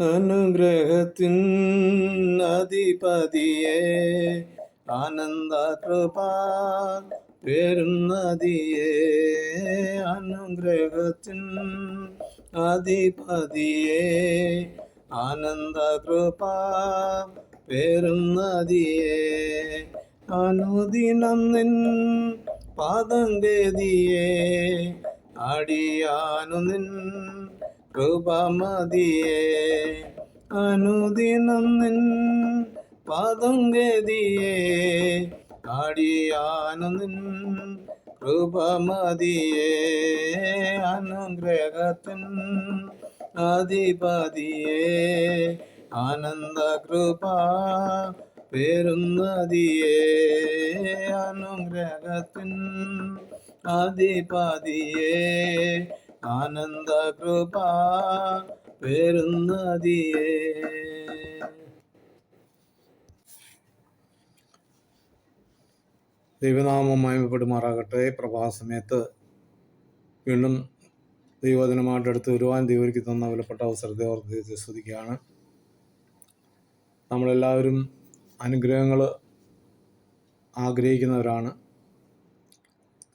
അനുഗ്രഹത്തിൻ അധിപതിയെ. ആനന്ദ കൃപാ പെരുന്നതിയെ അനുഗ്രഹത്തിൻ അധിപതിയെ. ആനന്ദ കൃപാ പെരുന്നതിയെ അനുദിനം നിൻ പാദം ഗതിയെ അടിയാനു നിൻ കൃപമതിയെ അനുദിനം നിൻ പാദം ഗതിയെ അടിയാനു നിൻ കൃപമതിയേ അനുഗ്രഹത്തിൻ അധിപതിയെ ആനന്ദ കൃപ പേരുന്നതിയെ അനുഗ്രഹത്തിൻ അധിപതിയെ. ആനന്ദ കൃപ പേരുന്നതിയേ. ദൈവനാമം മയമപ്പെടുമാറാകട്ടെ പ്രഭാസമയത്ത് വീണ്ടും ദൈവദിനമായിട്ട് അടുത്ത് വരുവാൻ ദൈവർക്ക് തന്ന വിലപ്പെട്ട അവസരത്തെ ഓർത്ത് സ്തുതിക്കുകയാണ്. നമ്മളെല്ലാവരും അനുഗ്രഹങ്ങൾ ആഗ്രഹിക്കുന്നവരാണ്.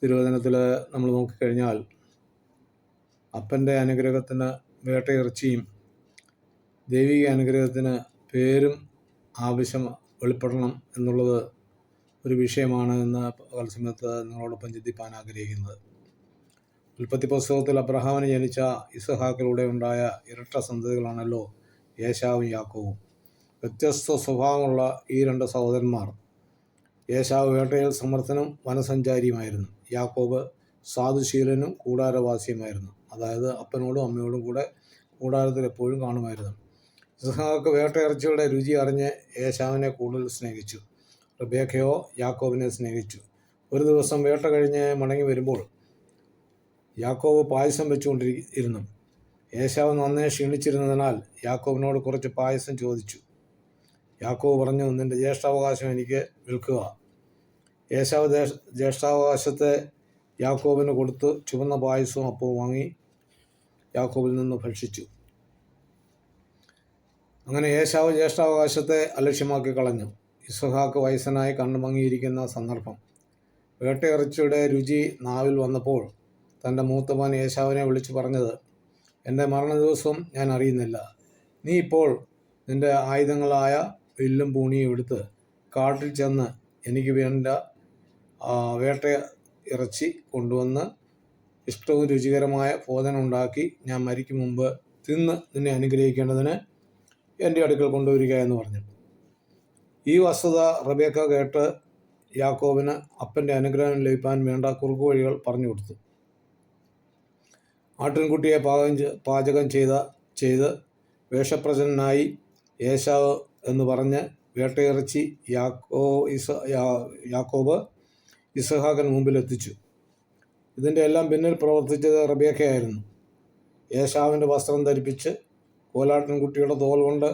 തിരുവചനത്തിൽ നമ്മൾ നോക്കിക്കഴിഞ്ഞാൽ അപ്പന്റെ അനുഗ്രഹത്തിന് വേട്ടയിറച്ചിയും ദൈവിക അനുഗ്രഹത്തിന് പേരും ആവശ്യം വെളിപ്പെടണം എന്നുള്ളത് ഒരു വിഷയമാണ് എന്ന് സമയത്ത് നിങ്ങളോടൊപ്പം ചിന്തിപ്പാൻ ആഗ്രഹിക്കുന്നത്. ഉൽപ്പത്തി പുസ്തകത്തിൽ അബ്രഹാമിന് ജനിച്ച ഇസഹാക്കിലൂടെ ഉണ്ടായ ഇരട്ട സന്തതികളാണല്ലോ യേശാവും യാക്കോവും. വ്യത്യസ്ത സ്വഭാവമുള്ള ഈ രണ്ട് സഹോദരന്മാർ യേശാവ് വേട്ടയിൽ സമർത്ഥനും വനസഞ്ചാരിയുമായിരുന്നു. യാക്കോബ് സാധുശീലനും കൂടാരവാസിയുമായിരുന്നു. അതായത് അപ്പനോടും അമ്മയോടും കൂടെ കൂടാരത്തിൽ എപ്പോഴും കാണുമായിരുന്നു. ഇസ്ഹാക്ക് വേട്ടയിറച്ചിയുടെ രുചി അറിഞ്ഞ് ഏശാവിനെ കൂടുതൽ സ്നേഹിച്ചു. റബേഖയോ യാക്കോബിനെ സ്നേഹിച്ചു. ഒരു ദിവസം വേട്ട കഴിഞ്ഞ് മടങ്ങി വരുമ്പോൾ യാക്കോബ് പായസം വെച്ചുകൊണ്ടിരുന്നു. ഏശാവ് നന്നേ ക്ഷീണിച്ചിരുന്നതിനാൽ യാക്കോബിനോട് കുറച്ച് പായസം ചോദിച്ചു. യാക്കോബ് പറഞ്ഞു നിന്റെ ജ്യേഷ്ഠാവകാശം എനിക്ക് വിൽക്കുക. ഏശാവ് ജ്യേഷ്ഠാവകാശത്തെ യാക്കോബിന് കൊടുത്ത്. ചുവന്ന പായസവും അപ്പവും വാങ്ങി. യാക്കോബിൽ നിന്ന് ഭക്ഷിച്ചു. അങ്ങനെ യേശാവ് ജ്യേഷ്ഠാവകാശത്തെ അലക്ഷ്യമാക്കി കളഞ്ഞു. ഇസ്ഹാക്ക് വയസ്സനായി കണ്ണുമങ്ങിയിരിക്കുന്ന സന്ദർഭം. വേട്ടയിറച്ചിയുടെ രുചി നാവിൽ വന്നപ്പോൾ തന്റെ മൂത്തമോൻ യേശാവിനെ വിളിച്ചു പറഞ്ഞത് എന്റെ മരണ ദിവസം ഞാൻ അറിയുന്നില്ല. നീ ഇപ്പോൾ നിന്റെ ആയുധങ്ങളായ വില്ലും പൂണിയും എടുത്ത് കാട്ടിൽ ചെന്ന് എനിക്ക് വേണ്ട വേട്ട ഇറച്ചി കൊണ്ടുവന്ന് ഇഷ്ടവും രുചികരമായ ഭോജനം ഉണ്ടാക്കി ഞാൻ മരിക്കും മുമ്പ് തിന്ന് നിന്നെ അനുഗ്രഹിക്കേണ്ടതിന് എന്റെ അടുക്കൽ കൊണ്ടുവരിക എന്ന് പറഞ്ഞു. ഈ വസ്തുത റബേക്ക കേട്ട് യാക്കോബിന് അപ്പന്റെ അനുഗ്രഹം ലഭിക്കാൻ വേണ്ട കുറുക്കു വഴികൾ പറഞ്ഞു കൊടുത്തു. ആട്ടിൻകുട്ടിയെ പാകം പാചകം ചെയ്ത ചെയ്ത് വേഷപ്രചനായി യേശാവ് എന്ന് പറഞ്ഞ് വേട്ടയിറച്ചി യാക്കോ ഇസ യാക്കോബ് ഇസഹാക്കൻ മുമ്പിൽ എത്തിച്ചു. ഇതിന്റെ എല്ലാം പിന്നിൽ പ്രവർത്തിച്ചത് റബേക്കയായിരുന്നു യേശാവിന്റെ വസ്ത്രം ധരിപ്പിച്ച് കോലാട്ടിൻകുട്ടിയുടെ തോൽ കൊണ്ട്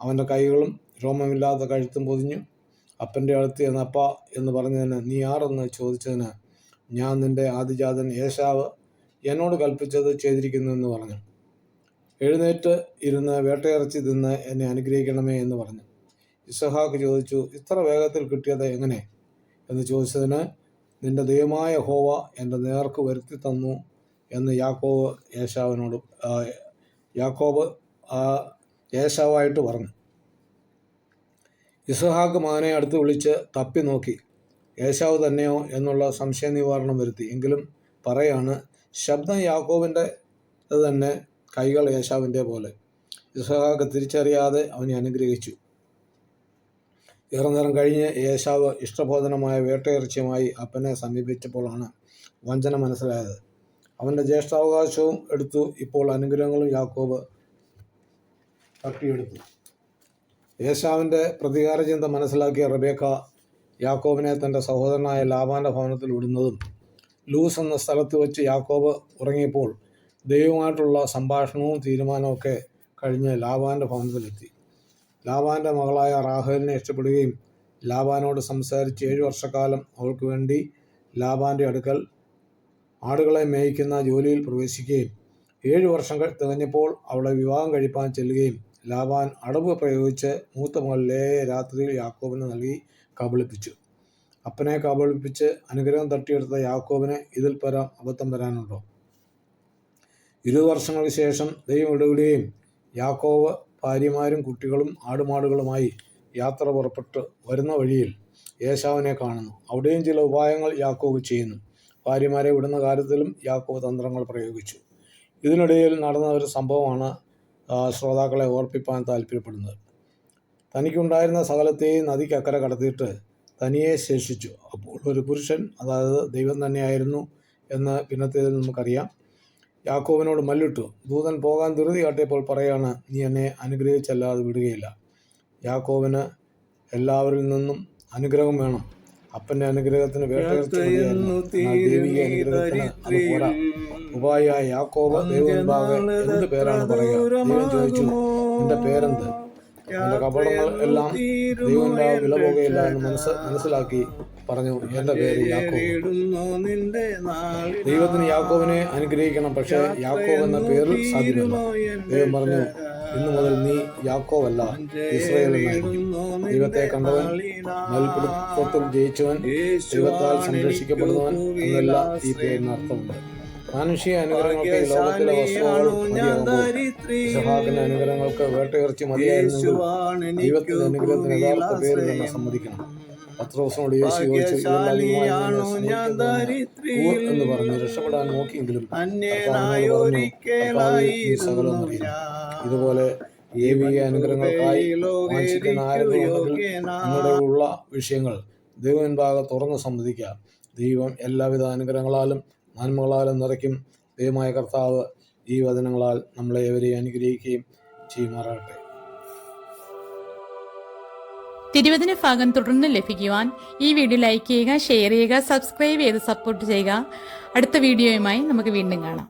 അവന്റെ കൈകളും രോമമില്ലാത്ത കഴുത്തും പൊതിഞ്ഞു അപ്പന്റെ അടുത്ത് എന്നപ്പ എന്ന് പറഞ്ഞതിന് നീ ആരെന്ന് ചോദിച്ചതിന് ഞാൻ നിന്റെ ആദിജാതൻ യേശാവ് എന്നോട് കൽപ്പിച്ചത് ചെയ്തിരിക്കുന്നു എന്ന് പറഞ്ഞു. എഴുന്നേറ്റ് ഇരുന്ന് വേട്ടയിറച്ചി തിന്ന് എന്നെ അനുഗ്രഹിക്കണമേ എന്ന് പറഞ്ഞു. ഇസഹാക്ക് ചോദിച്ചു ഇത്ര വേഗത്തിൽ കിട്ടിയത് എങ്ങനെ? എന്ന് ചോദിച്ചതിന് നിന്റെ ദൈവമായ ഹോവ എന്റെ നേർക്ക് വരുത്തി തന്നു എന്ന് യാക്കോബ് യേശാവിനോട് യാക്കോബ് യേശാവായിട്ട് പറഞ്ഞു. ഇസഹാക്ക് മകനെ അടുത്ത് വിളിച്ച് തപ്പി നോക്കി. യേശാവ് തന്നെയോ എന്നുള്ള സംശയ നിവാരണം വരുത്തി. എങ്കിലും പറയാണ് ശബ്ദം യാക്കോബിന്റെ തന്നെ കൈകൾ യേശാവിന്റെ പോലെ. ഇസഹാക്ക് തിരിച്ചറിയാതെ അവനെ അനുഗ്രഹിച്ചു. ഏറെ നേരം കഴിഞ്ഞ് യേശാവ് ഇഷ്ടബോധനമായ വേട്ടയിറച്ചിയുമായി അപ്പനെ സമീപിച്ചപ്പോഴാണ് വഞ്ചന മനസ്സിലായത്. അവന്റെ ജ്യേഷ്ഠാവകാശവും എടുത്തു. ഇപ്പോൾ അനുഗ്രഹങ്ങളും യാക്കോബ് തട്ടിയെടുത്തു. യേശാവിന്റെ പ്രതികാര ചിന്ത മനസ്സിലാക്കിയ റബേക്ക യാക്കോബിനെ തന്റെ സഹോദരനായ ലാബാന്റെ ഭവനത്തിൽ വിടുന്നതും ലൂസ് എന്ന സ്ഥലത്ത് വെച്ച് യാക്കോബ് ഉറങ്ങിയപ്പോൾ ദൈവമായിട്ടുള്ള സംഭാഷണവും തീരുമാനമൊക്കെ കഴിഞ്ഞ് ലാബാന്റെ ഭവനത്തിലെത്തി. ലാബാന്റെ മകളായ റാഹേലിനെ ഇഷ്ടപ്പെടുകയും ലാബാനോട് സംസാരിച്ച് ഏഴ് വർഷക്കാലം അവൾക്ക് വേണ്ടി ലാബാന്റെ അടുക്കൽ ആടുകളെ മേയിക്കുന്ന ജോലിയിൽ പ്രവേശിക്കുകയും ഏഴു വർഷം തികഞ്ഞപ്പോൾ അവളെ വിവാഹം കഴിപ്പാൻ ചെല്ലുകയും ലാബാൻ അടവ് പ്രയോഗിച്ച് മൂത്ത മകളിലെ രാത്രിയിൽ യാക്കോബിന് നൽകി കബളിപ്പിച്ചു. അപ്പനെ കബളിപ്പിച്ച് അനുഗ്രഹം തട്ടിയെടുത്ത യാക്കോബിന് ഇതിൽ പരം അബദ്ധം വരാനുണ്ടോ? ഇരുപത് വർഷങ്ങൾക്ക് ശേഷം ദൈവം ഇടപെടുകയും യാക്കോവ് ഭാര്യമാരും കുട്ടികളും ആടുമാടുകളുമായി യാത്ര പുറപ്പെട്ട് വരുന്ന വഴിയിൽ യേശാവിനെ കാണുന്നു. അവിടെയും ചില ഉപായങ്ങൾ യാക്കോവ് ചെയ്യുന്നു. ഭാര്യമാരെ വിടുന്ന കാര്യത്തിലും യാക്കോവ് തന്ത്രങ്ങൾ പ്രയോഗിച്ചു. ഇതിനിടയിൽ നടന്ന ഒരു സംഭവമാണ് ശ്രോതാക്കളെ ഓർപ്പിപ്പാൻ താല്പര്യപ്പെടുന്നത്. തനിക്കുണ്ടായിരുന്ന സകലത്തെയും നദിക്കക്കരെ കടത്തിയിട്ട് തനിയെ ശേഷിച്ചു. അപ്പോൾ ഒരു പുരുഷൻ അതായത് ദൈവം തന്നെയായിരുന്നു എന്ന് പിന്നത്തേതിൽ നമുക്കറിയാം. യാക്കോബിനോട് മല്ലിട്ടു ദൂതൻ പോകാൻ ധൃതി കാട്ടിയപ്പോൾ പറയാണ് നീ എന്നെ അനുഗ്രഹിച്ചല്ലാതെ വിടുകയില്ല. യാക്കോവിന് എല്ലാവരിൽ നിന്നും അനുഗ്രഹം വേണം. അപ്പന്റെ അനുഗ്രഹത്തിന് വേട്ടയിറച്ചി മതിയായിരുന്നു. എന്നാൽ ദൈവിക അനുഗ്രഹത്തിന് അത് പോരാ. ഉപായ യാക്കോബ് ദൈവമുണ്ടാകെ എന്ത് പേരാണ് പറയുക? ദൈവം ചോദിച്ചു നിന്റെ പേരെന്ത്? അവന്റെ കപടങ്ങൾ എല്ലാം ദൈവന്റെ വില പോകുകയില്ല എന്ന് മനസ്സ് മനസ്സിലാക്കി. പറഞ്ഞു എന്റെ പേര് യാക്കോബ്. ദൈവത്തിന് യാക്കോബിനെ അനുഗ്രഹിക്കണം പക്ഷേ യാക്കോബ് എന്ന പേരിൽ സാധ്യമല്ല. ദൈവം പറഞ്ഞു ഇന്നു മുതൽ നീ യാക്കോവല്ല ഇസ്രയേൽ എന്നായിരിക്കും ദൈവത്തെ കണ്ടവൻ മൽപിടുത്തത്തിൽ ജയിച്ചവൻ ദൈവത്താൽ സംരക്ഷിക്കപ്പെടുന്നവൻ എന്നല്ല ഈ പേരിന് അർത്ഥമുണ്ട് മാനുഷിക അനുഗ്രഹങ്ങൾക്ക് ഈ ലോകത്തിലെ അനുഗ്രഹങ്ങൾക്ക് വേട്ടയിറച്ചി മതിയായിരുന്നു ദൈവത്തിന്റെ അനുഗ്രഹത്തിന് യഥാർത്ഥ പേര് തന്നെ സമ്മതിക്കണം. പത്രോസിനോട് യേശു ചോദിച്ചു "ഇതെല്ലാം അധികമായി ഞാൻ എന്ന് പറഞ്ഞ് രക്ഷപ്പെടാൻ നോക്കിയെങ്കിലും സകലം ഇതുപോലെ ദൈവിക അനുഗ്രഹങ്ങൾക്കായി വാഞ്ചിക്കുന്ന ആരെങ്കിലും നിങ്ങളുടെ ഉള്ള വിഷയങ്ങൾ ദൈവം ഭാഗം തുറന്ന് സമ്മതിക്കുക. ദൈവം എല്ലാവിധ അനുഗ്രഹങ്ങളാലും നന്മകളാലും നിറയ്ക്കും ദൈവമായ കർത്താവ് ഈ വചനങ്ങളാൽ നമ്മളെ ഏവരെയും അനുഗ്രഹിക്കുകയും ചെയ്യുമാറാകട്ടെ. തിരുവചന ഭാഗം തുടർന്ന് ലഭിക്കുവാൻ ഈ വീഡിയോ ലൈക്ക് ചെയ്യുക ഷെയർ ചെയ്യുക സബ്സ്ക്രൈബ് ചെയ്ത് സപ്പോർട്ട് ചെയ്യുക. അടുത്ത വീഡിയോയുമായി നമുക്ക് വീണ്ടും കാണാം.